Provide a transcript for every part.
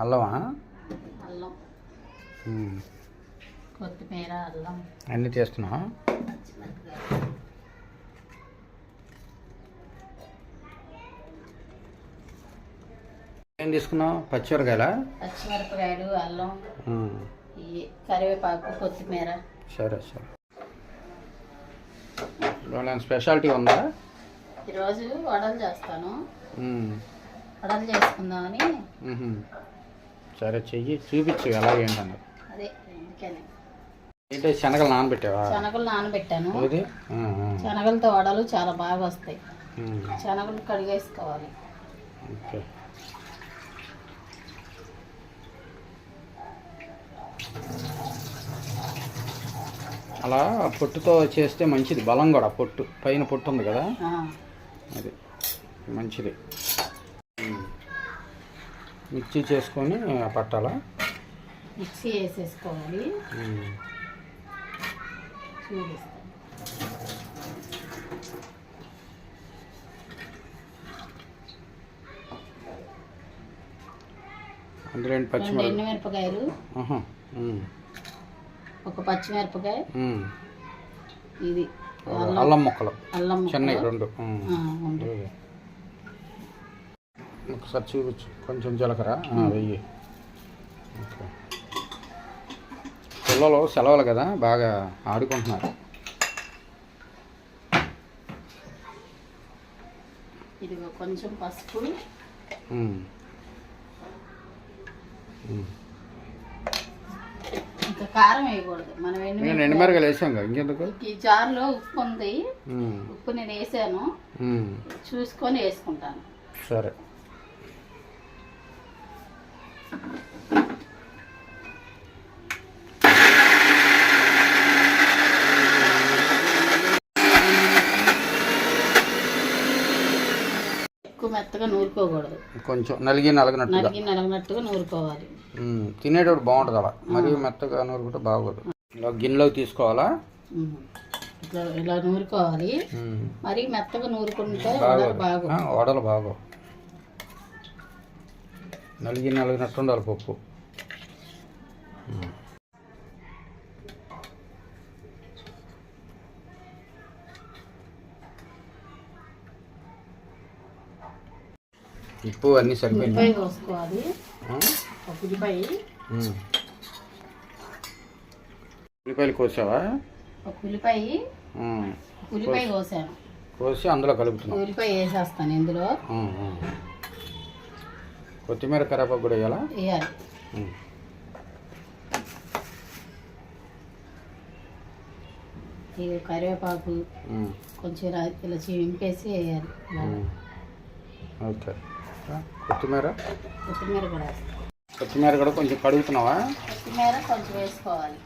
అల్లమా? అల్లం. కొత్తిమీర అల్లం. అన్నీ పచ్చిమిరపకాయలు ఏం తీసుకున్నావు? పచ్చిమిరకాయల పచ్చిమిరపకాయలు అల్లం కరివేపాకు కొత్తిమీర. సరే సరే. ఇవాళ స్పెషాలిటీ ఉందా? ఈరోజు వడలు చేస్తాను. వడలు చేసుకుందామని. సరే చెయ్యి. చూపించు ఎలా ఏంటన్నది అదే అందుకని. శనగలు నానబెట్టావా? శనగలు నానబెట్టాను. ఏది ఆ, ఆ. శనగలతో వడలు చాలా బాగా వస్తాయి. ఉమ్. శనగలు కడిగేసుకోవాలి. ఓకే. అలా పొట్టుతో చేస్తే మంచిది. బలం కూడా పొట్టు. పైన పొట్టు ఉంది కదా? ఆ, అది మంచిది. మిక్సీ చేసుకొని పట్టాలా మిక్సీ వేసేసుకోవాలి. చూపిస్తాను అందులో ఏంటి రెండు పచ్చిమిరప ఎండుమిరపకాయలు ఆహా. ఉమ్. ఒక పచ్చిమిరపకాయ. ఇది అల్లం ముక్కలు అల్లం. చెన్నై రెండు. ఒకసారి చూపించు కొంచెం జీలకర్ర. వెయ్యి. ఓకే. పిల్లలు సెలవులు కదా బాగా ఆడుకుంటున్నారు. ఇదిగో కొంచెం పసుపు. ఇంకా కారం వేయకూడదు. మనం నేను ఎండు ఎండుమిరకాయలు వేసాం కదా ఇంకెందుకు? ఈ జార్లో ఉప్పు ఉంది. ఉప్పు నేను వేసాను. చూసుకొని వేసుకుంటాను. సరే. ఎక్కువ మెత్తగా నూరుకోకూడదు. కొంచెం నలిగి నలగనట్టుగా. నలిగి నలగినట్టుగా నూరుకోవాలి. తినేటప్పుడు బాగుంటుంది అలా. మరీ మెత్తగా నూరుకుంటే బాగోదు. ఇలా గిన్నెలోకి తీసుకోవాలా. ఇట్లా ఇలా నూరుకోవాలి. మరి మెత్తగా నూరుకుంటే బాగోదు. బాగు ఆ, వడలు బాగో నలిగి నలిగినట్టు ఉండాలి పప్పు. ఉప్పు అన్నీ సరిపోయింది? కోసుకోవాలి. ఉల్లిపాయ. ఉల్లిపాయలు కోసావా? ఒక ఉల్లిపాయ. ఉల్లిపాయ కోసాను. కోసి అందులో కలుపుతున్నాం. ఉల్లిపాయ వేసేస్తాను ఇందులో. కొత్తిమీర కరేపాకు కూడా వేయాలా వేయాలి. ఇది కరివేపాకు. కొంచెం ఇలా చింపేసి వేయాలి. ఓకే కొత్తిమీర కొత్తిమీర కూడా కొత్తిమీర కూడా కొంచెం కడుగుతున్నావా కొత్తిమీర కొంచెం వేసుకోవాలి.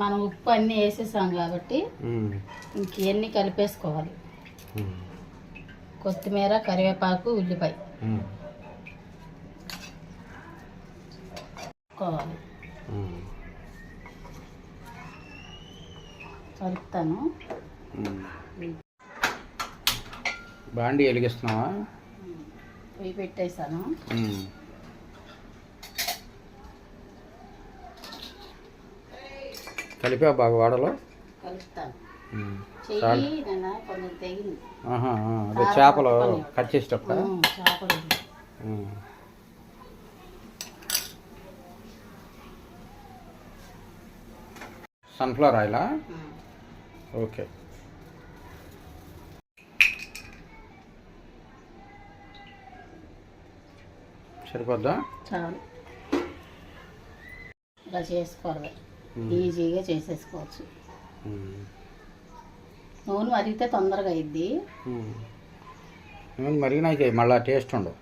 మనం ఉప్పు అన్నీ వేసేసాం కాబట్టి ఉమ్. ఇంక ఇవన్నీ కలిపేసుకోవాలి. కొత్తిమీర కరివేపాకు ఉల్లిపాయ ఉమ్. కలుపుతాను. బాండి వెలిగిస్తున్నావా? పొయ్యి పెట్టేశాను. కలిపా బాగా వాడలో? కలుపుతాను. అదే చేపలు కట్ చేసేటప్పుడు? చేపలు. సన్ఫ్లవర్ ఆయిలా. ఓకే. సరిపోద్దా? చాలు. ఇలా చేసుకోవాలి. ఈజీగా చేసేసుకోవచ్చు. నూనె మరిగితే తొందరగా అయింది. నూనె మరిగినాక మళ్ళీ టేస్ట్ ఉండవు.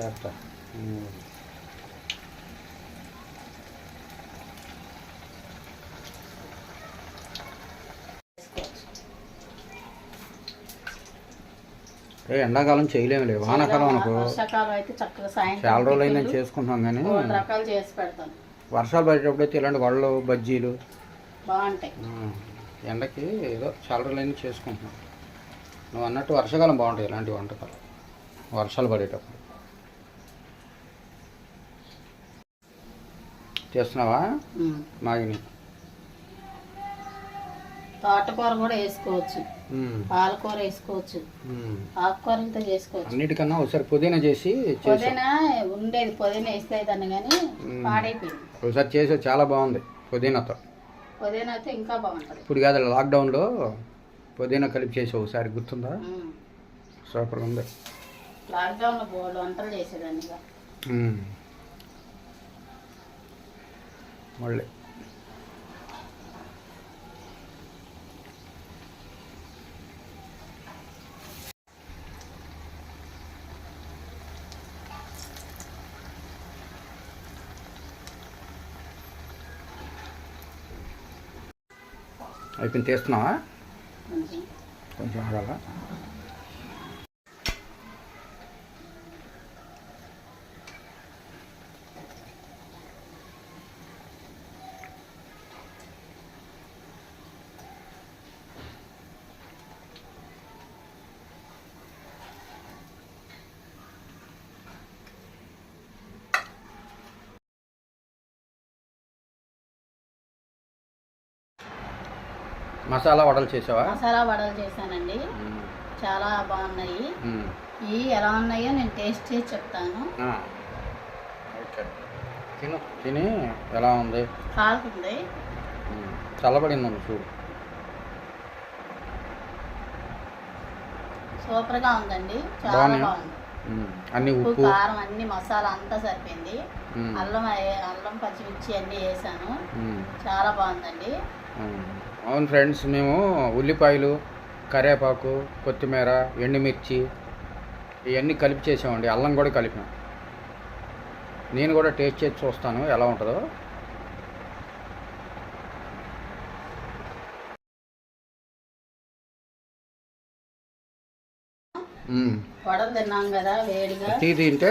జాగ్రత్త ఎండాకాలం చేయలేములే వానాకాలం అనుకో. చాలా రోజులు అయింది చేసుకుంటున్నాం కానీ వర్షాలు పడేటప్పుడు అయితే ఇలాంటి వడలు బజ్జీలు. బాగుంటాయి. ఎండకి ఏదో చాలా రోజులు అయింది చేసుకుంటున్నాం. నువ్వు అన్నట్టు వర్షాకాలం బాగుంటాయి ఇలాంటి వంటకాలు. వర్షాలు పడేటప్పుడు. చేస్తున్నావా. మాగిని. తోటకూర కూడా వేసుకోవచ్చు. పాలకూర వేసుకోవచ్చు. ఉమ్. ఆకుకూరలతో చేసుకోవచ్చు. అన్నిటికన్నా ఒకసారి పుదీనా చేసి పుదీనా ఉండేది పుదీనా వేస్తే దాన్ని కానీ పాడైపోయింది. ఒకసారి చేసి చాలా బాగుంది పుదీనాతో. పుదీనా అయితే ఇంకా బాగుంటుంది. ఇప్పుడు కాదు లాక్డౌన్లో పుదీనా కలిపి చేసి ఒకసారి గుర్తుందా. సూపర్ ఉంది. లాక్డౌన్లో బోర్డు వంటలు చేసేదాన్ని ఇక. ఉమ్. మళ్ళీ. అయిపోయింది తీస్తున్నావా? కొంచెం కొంచెం మసాలా వడలు చేసావా మసాలా వడలు చేశానండి. చాలా బాగున్నాయి. ఇవి ఎలా ఉన్నాయో నేను టేస్ట్ చేసి చెప్తాను తిను తిని ఎలా ఉంది కాలుతుంది ఉమ్. చల్లబడిందమ్మ చూడు సూపర్గా ఉందండి చాలా? బాగుంది. అన్ని ఉప్పు కారం అన్ని మసాలా అంతా సరిపోయింది. అల్లం అల్లం పచ్చిమిర్చి అన్నీ వేసాను. చాలా బాగుందండి. అవును ఫ్రెండ్స్ మేము ఉల్లిపాయలు కరివేపాకు కొత్తిమీర ఎండుమిర్చి ఇవన్నీ కలిపి చేసామండి. అల్లం కూడా కలిపాం. నేను కూడా టేస్ట్ చేసి చూస్తాను ఎలా ఉంటుందో. వడలు తిన్నాం కదా వేడిగా. టీ తింటే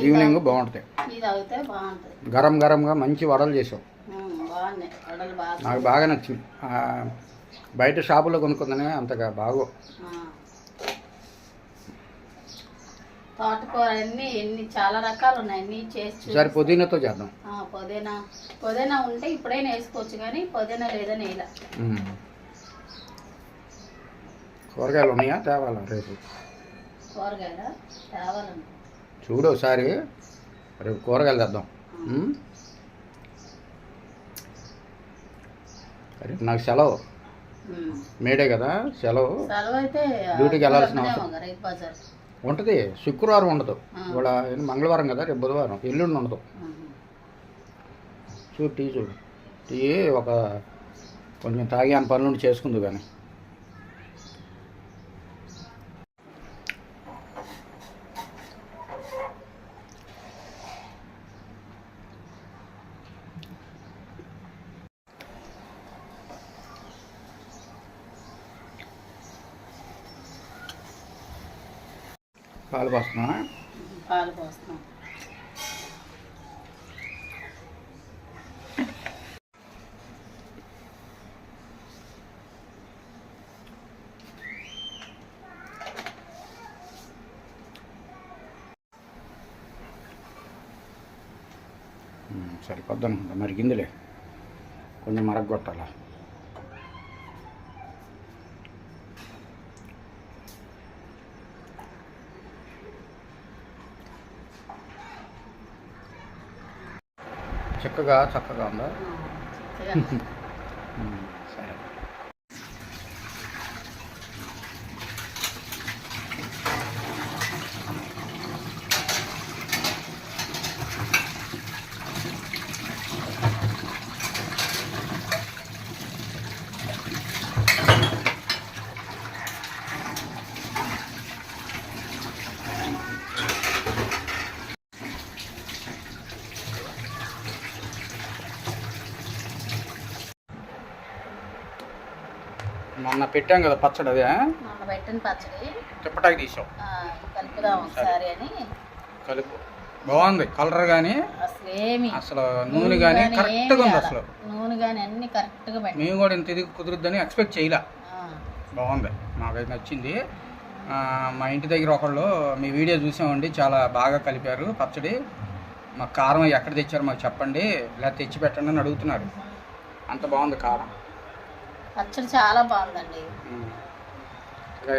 ఈవినింగ్ బాగుంటుంది. తాగు- టీ తాగితే బాగుంటుంది. గరం గరంగా మంచి వడలు చేసాం ఉమ్, బాగున్నాయి. వడలు బాగా నాకు బాగా నచ్చింది. బయట షాపులో కొనుక్కుందనే అంతగా బాగో. తోటకూర అన్ని ఎన్ని చాలా రకాలు ఉన్నాయి. అన్ని చేసి ఈసారి పుదీనాతో చేద్దాం. పుదీనా. పుదీనా ఉంటే ఇప్పుడైనా వేసుకోవచ్చు కానీ పుదీనా లేదని వేయాల. కూరగాయలు ఉన్నాయా? తేవాలా రేపు చూడు ఒకసారి. రేపు కూరగాయలు తెద్దాం? రేపు నాకు సెలవు. మేడే కదా సెలవు. డ్యూటీకి వెళ్ళాల్సిన అవసరం. ఉంటుంది. శుక్రవారం ఉండదు. ఇవాళ మంగళవారం కదా రేపు బుధవారం. ఎల్లుండి ఉండదు. చూడు టీ చూడు. టీ ఒక కొంచెం తాగి అని పనులు చేసుకుంది కానీ పాలు పోస్తున్నా పాలు పోస్తాం సరిపోద్ది అనుకుంటా మరిగిందిలే. కొంచెం మరగొట్టాలా చక్కగా చక్కగా ఉందా? సరే. పెట్టాం కదా పచ్చడి అదే మొన్న పెట్టిన పచ్చడి. తిప్పటాకి తీసాం ఆ, కలుపుదాం ఒకసారి అని. కలుపు. బాగుంది. కలర్ కానీ అసలు ఏమి? అసలు నూనె కానీ గాని కరెక్ట్గా ఉంది. అసలు. నూనె కానీ అన్ని కరెక్ట్గా పెట్టి. మేము కూడా ఇంత ఇది కుదురుద్దని ఎక్స్పెక్ట్ చేయలే. బాగుంది. మాకైతే నచ్చింది. మా ఇంటి దగ్గర ఒకళ్ళు మీ వీడియో చూసామండి. చాలా బాగా కలిపారు పచ్చడి. మాకు కారం ఎక్కడ తెచ్చారో మాకు చెప్పండి. లేదా తెచ్చి పెట్టండి అని అడుగుతున్నారు. అంత బాగుంది కారం. పచ్చడి చాలా బాగుందండి.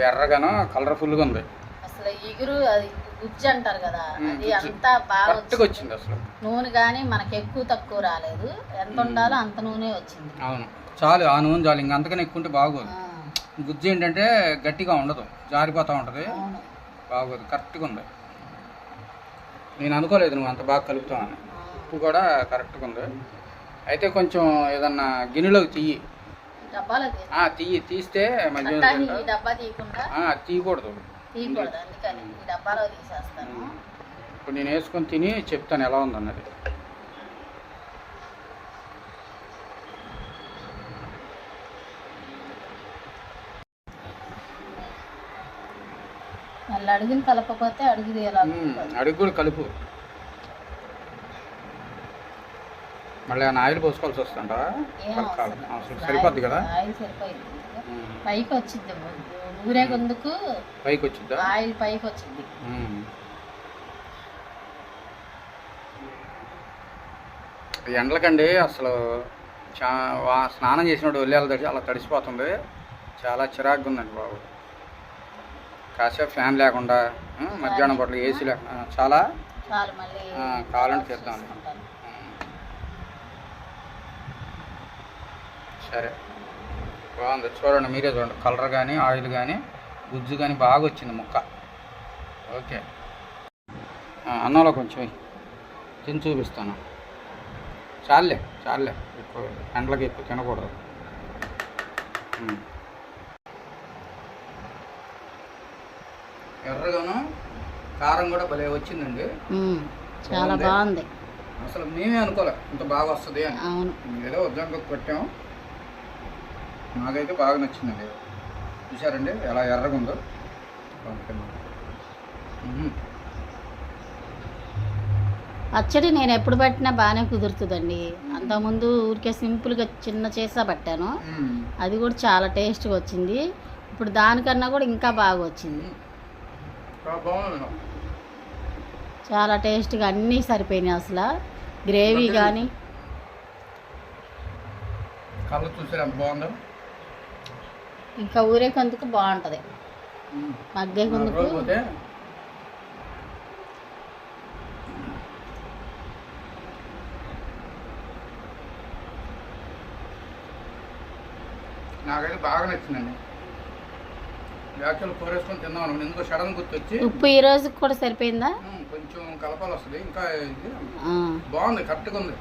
ఎర్రగాను కలర్ఫుల్గా ఉంది. అసలు ఇగురు అది గుజ్జు అంటారు కదా అది. అంతా బాగా వచ్చింది అసలు. నూనె కానీ మనకి ఎక్కువ తక్కువ రాలేదు. ఎంత ఉండాలో అంత నూనె వచ్చింది. అవును. చాలు ఆ నూనె చాలు. ఇంకా అంతకన్నా ఎక్కువ ఉంటే బాగోదు. గుజ్జు ఏంటంటే గట్టిగా ఉండదు. జారిపోతూ ఉంటుంది. అవును. బాగోదు. కరెక్ట్గా ఉంది. నేను అనుకోలేదు నువ్వు అంత బాగా కలుపుతావని. ఉప్పు కూడా కరెక్ట్గా ఉంది. అయితే కొంచెం ఏదన్నా గిన్నెలోకి తీయి తీయి తీస్తే మంచిగా. డబ్బా తీయకుండా? తీయకూడదు. తీయకూడదు అందుకని ఈ డబ్బాలో తీసేస్తాను. ఇప్పుడు నేను వేసుకొని తిని చెప్తాను ఎలా ఉందన్నది. మళ్ళీ అడుగుని కలపకపోతే అడుగు అడుగు కూడా కలుపు. మళ్ళీ ఆయిల్ పోసుకోవాల్సి వస్తుందా. అవసరం. సరిపోద్ది కదా? ఆయిల్ సరిపోయింది ఉమ్, పైకి వచ్చింది ఊరేగొందుకు పైకి వచ్చిద్దా ఆయిల్ పైకి వచ్చింది ఎండలకండి అసలు చా స్నానం చేసినప్పుడు ఒళ్ళేళ్ళ తడిచి అలా తడిసిపోతుంది. చాలా చిరాకుగా ఉందండి బాబు. కాసేపు ఫ్యాన్ లేకుండా మధ్యాహ్నం పూటలు ఏసీ లేకుండా చాలా? కావాలంటే చేద్దాం. సరే. బాగుంది చూడండి మీరే చూడండి. కలర్ కానీ ఆయిల్ కానీ గుజ్జు కానీ బాగా వచ్చింది ముక్క. ఓకే. అన్నంలో కొంచెం. తిని చూపిస్తాను. చాలే చాలే ఎక్కువ ఎండలకి ఎక్కువ తినకూడదు. ఎర్రగాను కారం కూడా భలే వచ్చిందండి. చాలా బాగుంది. అసలు మేమే అనుకోలే ఇంత బాగా వస్తుంది అని. ఏదో ఉద్యోగం కొట్టాము నాకైతే బాగా నచ్చిందండి. చూసారండి ఎలా ఎర్రగా ఉందో. పచ్చడి నేను ఎప్పుడు పెట్టినా బాగానే కుదురుతుందండి. అంతకుముందు ఊరికే సింపుల్గా చిన్న చేసా పట్టాను. అది కూడా చాలా టేస్ట్గా వచ్చింది. ఇప్పుడు దానికన్నా కూడా ఇంకా బాగా వచ్చింది. చాలా టేస్ట్గా అన్నీ సరిపోయినాయి అసలు. గ్రేవీ కానీ కళ్ళు చూసారు? ఎంత బాగుందో? ఇంకా ఊరేకందుకు బాగుంటుంది. మ్మ్. మగ్గే నాలుగు కొందుకు రోజులు పోతే నాకైతే బాగా నచ్చిందండి. యాక్చువల్ కూర వేసుకొని తిన్నాం అనుకున్నాను. ఎందుకో సడన్ గుర్తొచ్చి ఉప్పు ఈ రోజుకి కూడా సరిపోయిందా? కొంచెం కలపాలి వస్తుంది ఇంకా బాగుంది కరెక్ట్గా ఉంది.